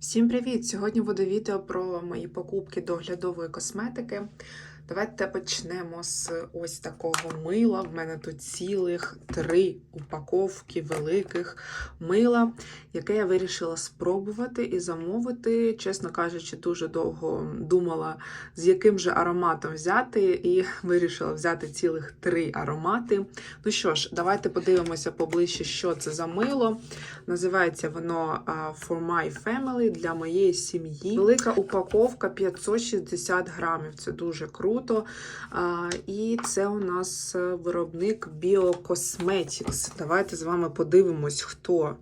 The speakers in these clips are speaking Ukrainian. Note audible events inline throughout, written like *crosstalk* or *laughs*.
Всім привіт! Сьогодні буде відео про мої покупки доглядової косметики. Давайте почнемо з ось такого мила. В мене тут цілих три упаковки великих мила, яке я вирішила спробувати і замовити. Чесно кажучи, дуже довго думала, з яким же ароматом взяти, і *laughs* вирішила взяти цілих три аромати. Ну що ж, давайте подивимося поближче, що це за мило. Називається воно For My Family для моєї сім'ї. Велика упаковка 560 грамів. Це дуже круто. А, І це у нас е, виробник BioCosmetics. Давайте з вами подивимось, хто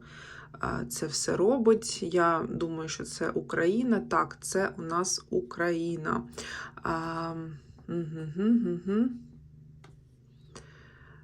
це все робить. Я думаю, що це Україна. Так, це у нас Україна.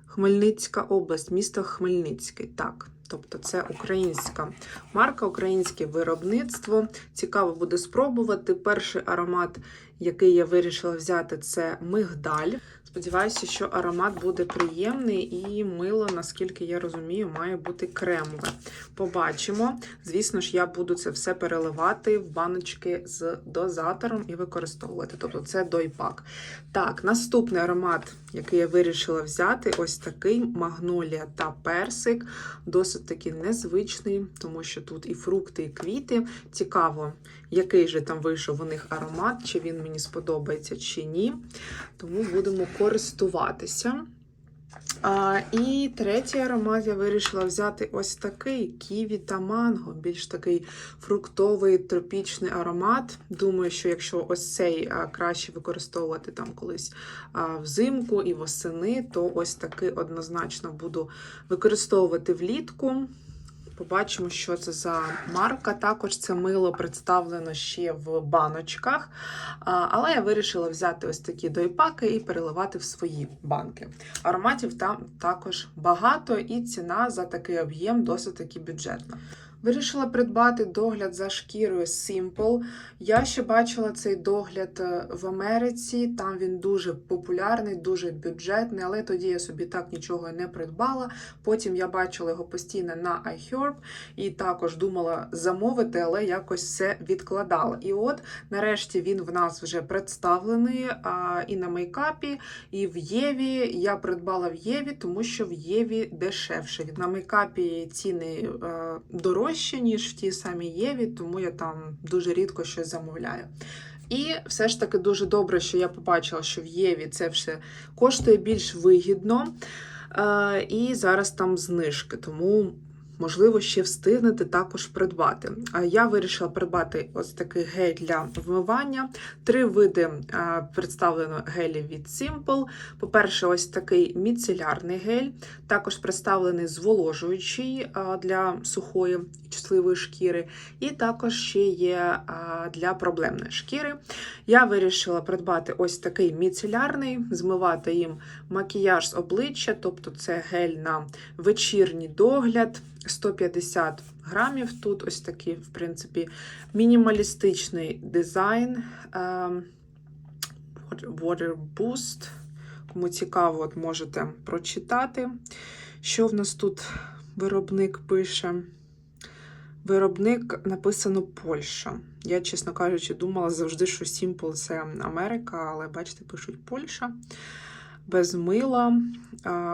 Хмельницька область, місто Хмельницький. Так, тобто це українська марка, українське виробництво. Цікаво буде спробувати. Перший аромат, який я вирішила взяти, це мигдаль. Сподіваюся, що аромат буде приємний і мило, наскільки я розумію, має бути кремове. Побачимо. Звісно ж, я буду це все переливати в баночки з дозатором і використовувати. Тобто це дойпак. Так, наступний аромат, який я вирішила взяти, ось такий магнолія та персик. Досить таки незвичний, тому що тут і фрукти, і квіти. Цікаво, який же там вийшов у них аромат, чи він мені сподобається, чи ні. Тому будемо користуватися. А, І третій аромат я вирішила взяти ось такий ківі та манго, більш такий фруктовий тропічний аромат. Думаю, що якщо ось цей краще використовувати там колись а, взимку і восени, то ось такий однозначно буду використовувати влітку. Побачимо, що це за марка. Також це мило представлено ще в баночках. Але я вирішила взяти ось такі дойпаки і переливати в свої банки. Ароматів там також багато, і ціна за такий об'єм досить таки бюджетна. Вирішила придбати догляд за шкірою Simple. Я ще бачила цей догляд е, в Америці. Там він дуже популярний, дуже бюджетний, але тоді я собі так нічого не придбала. Потім я бачила його постійно на iHerb і також думала замовити, але якось все відкладала. І от, нарешті, він в нас вже представлений а, і на мейкапі, і в Єві. Я придбала в Єві, тому що в Єві дешевше. На мейкапі ціни е, дорожчі ніж в тій самій Єві, тому я там дуже рідко щось замовляю. І все ж таки дуже добре, що я побачила, що в Єві це все коштує більш вигідно. Е, І зараз там знижки, тому. Можливо, ще встигнете також придбати. А Я вирішила придбати ось такий гель для вмивання. Три види представлено гелів від Simple. По-перше, ось такий міцелярний гель, також представлений зволожуючий для сухої чутливої шкіри, і також ще є для проблемної шкіри. Я вирішила придбати ось такий міцелярний, змивати їм макіяж з обличчя, тобто це гель на вечірній догляд. 150 грамів. Тут ось такий, в принципі, мінімалістичний дизайн. Ем, Water Boost. Кому цікаво, от можете прочитати. Що в нас тут виробник пише? Виробник написано Польща. Я, чесно кажучи, думала завжди, що Simple це Америка, але бачите, пишуть Польща без мила.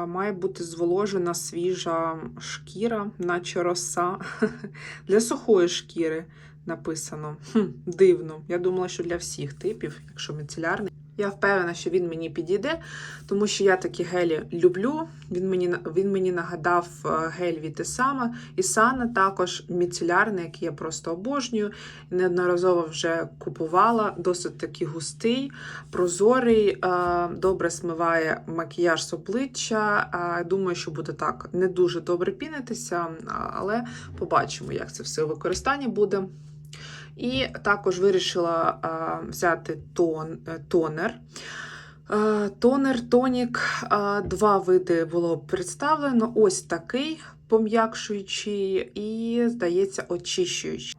Має бути зволожена свіжа шкіра, наче роса. *laughs* Для сухої шкіри написано. Хм, Дивно. Я думала, що для всіх типів, якщо міцелярний. Я впевнена, що він мені підійде, тому що я такі гелі люблю. Він мені він мені нагадав гель від Ісама. Ісана також міцелярний, який я просто обожнюю. Неодноразово вже купувала. Досить такий густий, прозорий, добре смиває макіяж з обличчя. Думаю, що буде так не дуже добре пінитися, але побачимо, як це все у використанні буде. І також вирішила а, взяти тон, тонер. А, тонер, тонік, два види було представлено. Ось такий пом'якшуючий і, здається, очищуючий.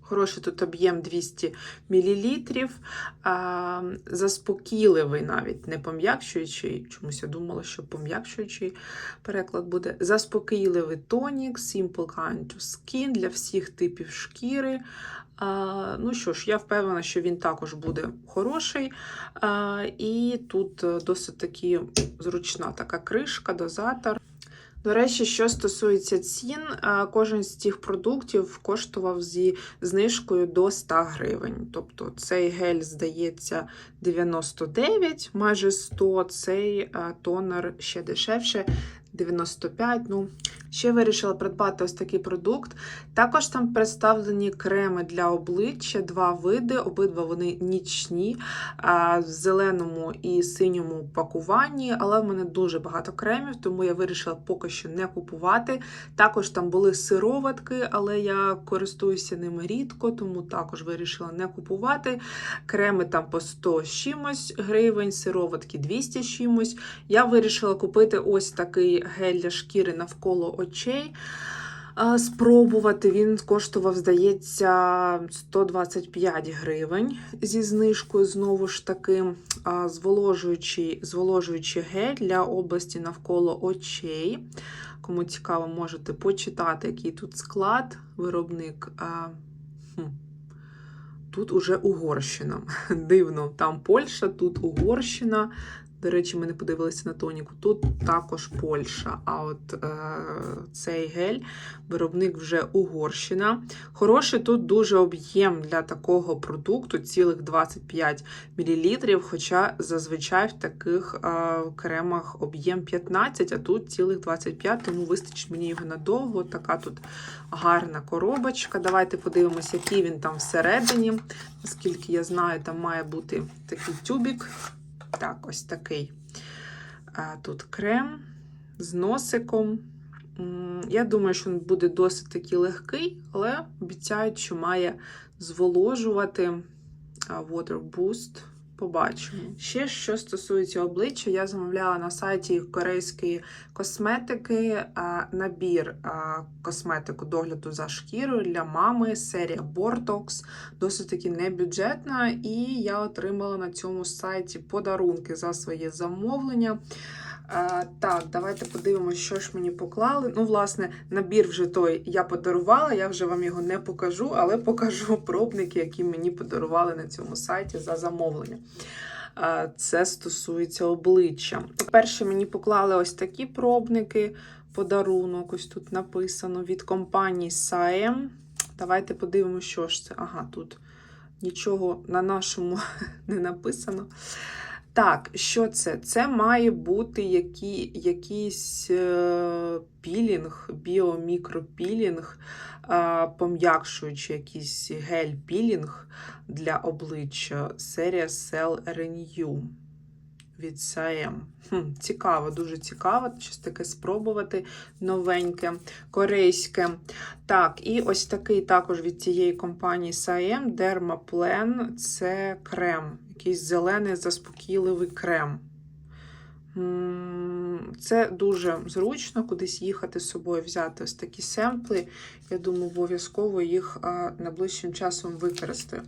Хороший тут об'єм 200 мл. Заспокійливий навіть, не пом'якшуючий. Чомусь я думала, що пом'якшуючий переклад буде. Заспокійливий тонік, Simple Kind to Skin для всіх типів шкіри. Ну що ж, я впевнена, що він також буде хороший. І тут е, досить таки зручна така кришка, дозатор. До речі, що стосується цін, кожен з цих продуктів коштував зі знижкою до 100 гривень. Тобто цей гель, здається, 99, майже 100, цей тонер ще дешевше. 95, ну, ще вирішила придбати ось такий продукт. Також там представлені креми для обличчя, два види, обидва вони нічні, в зеленому і синьому пакуванні, але в мене дуже багато кремів, тому я вирішила поки що не купувати. Також там були сироватки, але я користуюся ними рідко, тому також вирішила не купувати. Креми там по 100 з чимось гривень, сироватки 200 з чимось. Я вирішила купити ось такий гель для шкіри навколо очей. Спробувати він коштував, здається, 125 гривень зі знижкою. Знову ж таки, зволожуючий, зволожуючий гель для області навколо очей. Кому цікаво, можете почитати, який тут склад, виробник. Тут уже Угорщина. *laughs* Дивно, там Польща, тут Угорщина. До речі, ми не подивилися на тоніку. Тут також Польща. А от е, цей гель, виробник вже Угорщина. Хороший тут дуже об'єм для такого продукту, цілих 25 мл. Хоча зазвичай в таких е, кремах об'єм 15, а тут цілих 25, тому вистачить мені його надовго. Така тут гарна коробочка. Давайте подивимося, який він там всередині. Наскільки я знаю, там має бути такий тюбік. Так, ось такий. Тут крем з носиком. Я думаю, що він буде досить таки легкий, але обіцяють, що має зволожувати Water Boost. Побачимо. Ще що стосується обличчя, я замовляла на сайті корейської косметики набір косметику догляду за шкірою для мами, серія Бортокс досить таки небюджетна, і я отримала на цьому сайті подарунки за своє замовлення. А, так, давайте подивимося, що ж мені поклали. Ну, власне, набір вже той я подарувала, я вже вам його не покажу, але покажу *laughs* пробники, які мені подарували на цьому сайті за замовлення. А, Це стосується обличчя. Перше мені поклали ось такі пробники, подарунок, ось тут написано від компанії Saem. Давайте подивимося, що ж це. Ага, тут нічого на нашому *laughs* не написано. Так, що це? Це має бути які, якийсь е, пілінг, біомікропілінг, е, пом'якшуючи якийсь гель-пілінг для обличчя. Серія Cell Renew від Saem. Хм, цікаво, дуже цікаво. Щось таке спробувати новеньке, корейське. Так, і ось такий також від цієї компанії Saem Dermaplan. Це крем. Якийсь зелений заспокійливий крем. Це дуже зручно кудись їхати з собою, взяти ось такі семпли. Я думаю, обов'язково їх найближчим часом використаю.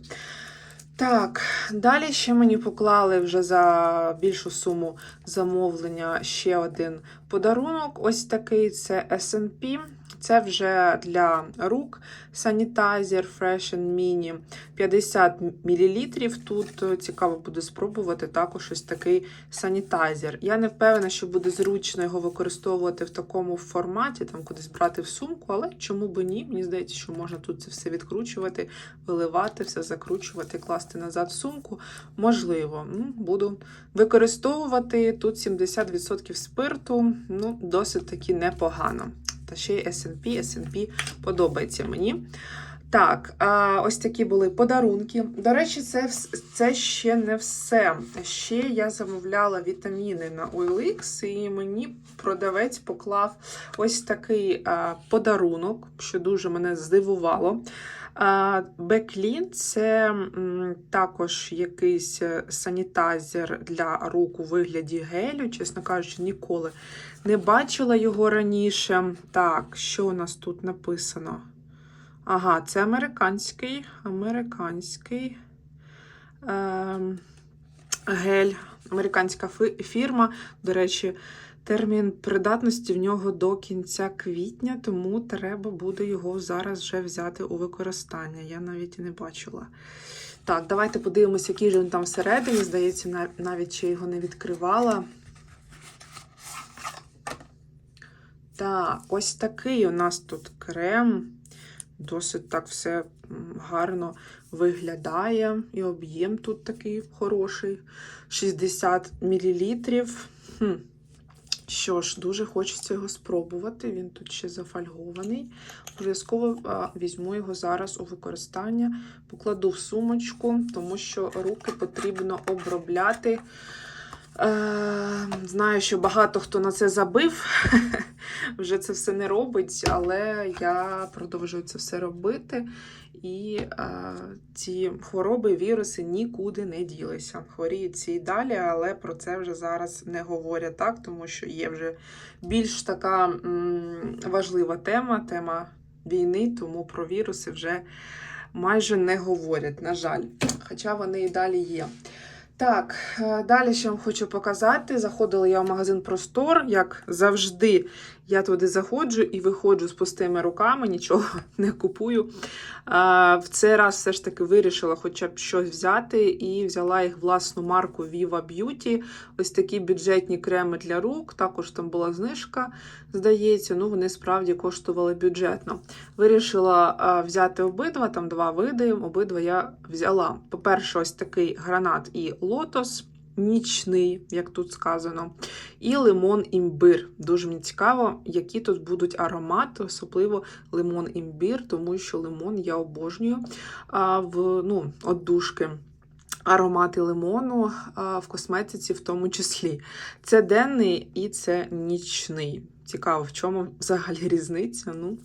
Так, далі ще мені поклали вже за більшу суму замовлення ще один подарунок. Ось такий це S&P. Це вже для рук санітайзер Fresh Mini 50 мл. Тут е, цікаво буде спробувати також ось такий санітайзер. Я не впевнена, що буде зручно його використовувати в такому форматі, там кудись брати в сумку, але чому би ні? Мені здається, що можна тут це все відкручувати, виливати, все закручувати, класти назад в сумку. Можливо, ну, буду використовувати тут 70% спирту, ну, досить таки непогано. Та ще й S&P, S&P подобається мені. Так, ось такі були подарунки. До речі, це, це ще не все. Ще я замовляла вітаміни на OLX, і мені продавець поклав ось такий подарунок, що дуже мене здивувало. Беклін це також якийсь е, санітайзер для рук у вигляді гелю. Чесно кажучи, ніколи не бачила його раніше. Так, що у нас тут написано? Ага, це американський, американський ем, гель, американська фірма. До речі, термін придатності в нього до кінця квітня, тому треба буде його зараз вже взяти у використання. Я навіть і не бачила. Так, давайте подивимося, який же він там всередині. Здається, навіть ще його не відкривала. Так, ось такий у нас тут крем. Досить так все гарно виглядає. І об'єм тут такий хороший. 60 мл. Хм. Що ж, дуже хочеться його спробувати. Він тут ще зафольгований. Обов'язково візьму його зараз у використання, покладу в сумочку, тому що руки потрібно обробляти. Е, знаю, що багато хто на це забив, *laughs* вже це все не робить, але я продовжую це все робити. І е, ці хвороби, віруси нікуди не ділися. Хворіють ці і далі, але про це вже зараз не говорять так, тому що є вже більш така м, важлива тема, тема війни, тому про віруси вже майже не говорять, на жаль. Хоча вони і далі є. Так, е, далі що вам хочу показати. Заходила я в магазин Простор, як завжди, я туди заходжу і виходжу з пустими руками, нічого *laughs* не купую. В цей раз все ж таки вирішила хоча б щось взяти і взяла їх власну марку Viva Beauty. Ось такі бюджетні креми для рук. Також там була знижка, здається. Ну, вони справді коштували бюджетно. Вирішила взяти обидва, там два види. Обидва я взяла. По-перше, ось такий гранат і лотос. Нічний, як тут сказано, і лимон імбир. Дуже мені цікаво, які тут будуть аромати, особливо лимон імбір, тому що лимон я обожнюю а, в ну, отдушки. Аромати лимону а, в косметиці, в тому числі. Це денний і це нічний. Цікаво, в чому взагалі різниця. Ну,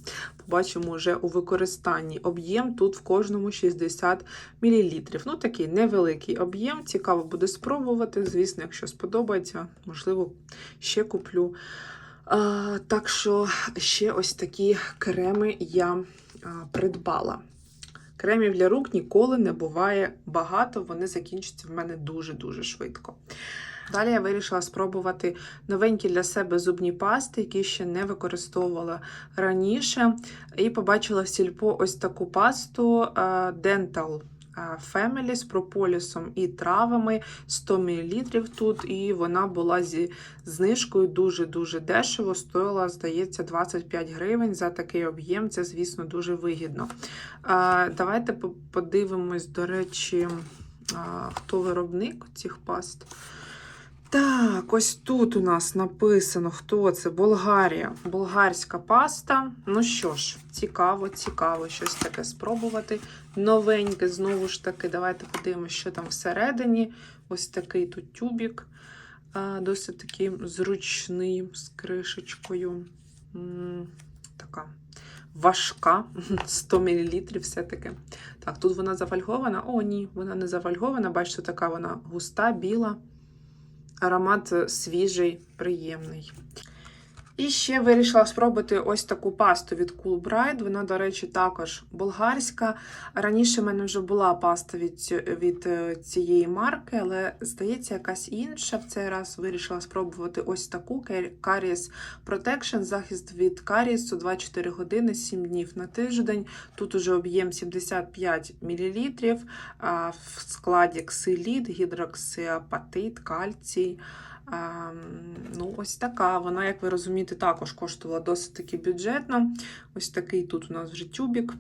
побачимо вже у використанні. Об'єм тут в кожному 60 мл. Ну, такий невеликий об'єм. Цікаво буде спробувати. Звісно, якщо сподобається, можливо, ще куплю. А, так що ще ось такі креми я а, придбала. Кремів для рук ніколи не буває багато, вони закінчаться в мене дуже-дуже швидко. Далі я вирішила спробувати новенькі для себе зубні пасти, які ще не використовувала раніше. І побачила в сільпо ось таку пасту е, Dental е, Family з прополісом і травами 100 мл тут, і вона була зі знижкою дуже-дуже дешево. Стоїла, здається, 25 гривень за такий об'єм. Це, звісно, дуже вигідно. Е, Давайте по- подивимось, до речі, хто виробник цих паст. Так, ось тут у нас написано, хто це? Болгарія. Болгарська паста. Ну що ж, цікаво, цікаво щось таке спробувати. Новеньке, знову ж таки, давайте подивимося, що там всередині. Ось такий тут тюбік. Досить такий зручний з кришечкою. Така важка, *laughs* 100 мл все-таки. Так, тут вона зафольгована. О, ні, вона не зафольгована. Бачите, така вона густа, біла. Аромат е, свіжий, приємний. І ще вирішила спробувати ось таку пасту від Cool Bride. Вона, до речі, також болгарська. Раніше в мене вже була паста від, від е, цієї марки, але здається, якась інша. В цей раз вирішила спробувати ось таку Caries Protection, захист від карієсу 24 години, 7 днів на тиждень. Тут уже об'єм 75 мл, в складі ксилід, гідроксиапатит, кальцій. Ем, ну, ось така. Вона, як ви розумієте, також коштувала досить таки бюджетно. Ось такий тут у нас вже тюбік.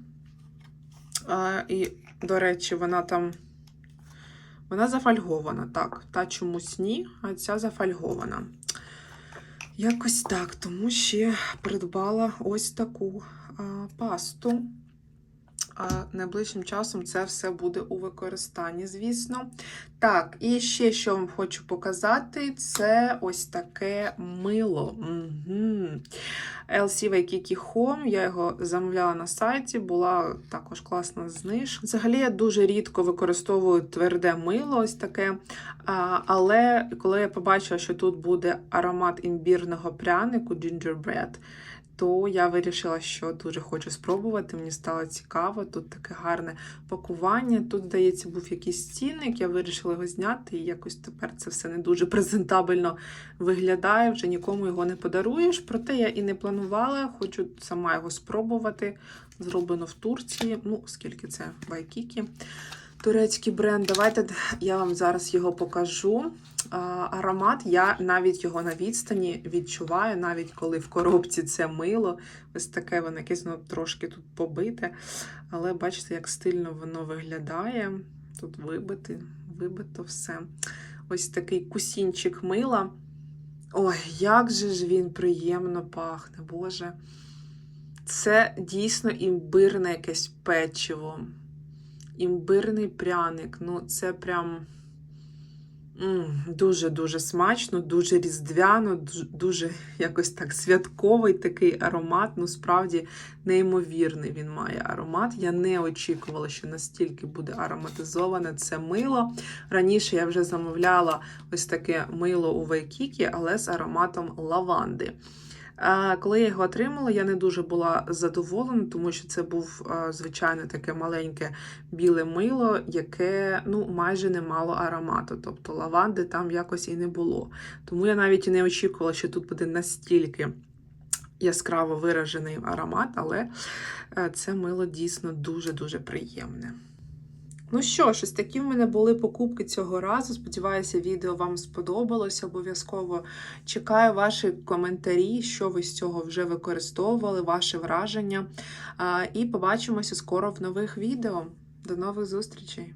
А, і, до речі, вона там. Вона зафольгована, так. Та чомусь ні, а ця зафольгована. Якось так, тому ще придбала ось таку а, пасту. А найближчим часом це все буде у використанні, звісно. Так, і ще що вам хочу показати, це ось таке мило. Угу. LC Home. Я його замовляла на сайті, була також класна знижка. Взагалі, я дуже рідко використовую тверде мило, ось таке. Але коли я побачила, що тут буде аромат імбірного прянику gingerbread, то я вирішила, що дуже хочу спробувати. Мені стало цікаво. Тут таке гарне пакування. Тут, здається, був якийсь цінник. Я вирішила його зняти, і якось тепер це все не дуже презентабельно виглядає. Вже нікому його не подаруєш. Проте я і не планувала. Хочу сама його спробувати. Зроблено в Турції. Ну, скільки це Вайкікі. Турецький бренд. Давайте я вам зараз його покажу. Аромат, я навіть його на відстані відчуваю, навіть коли в коробці це мило. Ось таке воно якесь ну, трошки тут побите. Але бачите, як стильно воно виглядає. Тут вибити, вибито все. Ось такий кусінчик мила. Ой, як же ж він приємно пахне, Боже. Це дійсно імбирне якесь печиво. Імбирний пряник. Ну, це прям дуже-дуже смачно, дуже різдвяно, дуже, якось так святковий такий аромат. Ну, справді неймовірний він має аромат. Я не очікувала, що настільки буде ароматизоване це мило. Раніше я вже замовляла ось таке мило у Вайкікі, але з ароматом лаванди. Коли я його отримала, я не дуже була задоволена, тому що це був звичайно таке маленьке біле мило, яке ну майже не мало аромату. Тобто лаванди там якось і не було. Тому я навіть і не очікувала, що тут буде настільки яскраво виражений аромат, але е, це мило дійсно дуже-дуже приємне. Ну що ж, ось такі в мене були покупки цього разу. Сподіваюся, відео вам сподобалось. Обов'язково чекаю ваші коментарі, що ви з цього вже використовували, ваші враження. І побачимося скоро в нових відео. До нових зустрічей!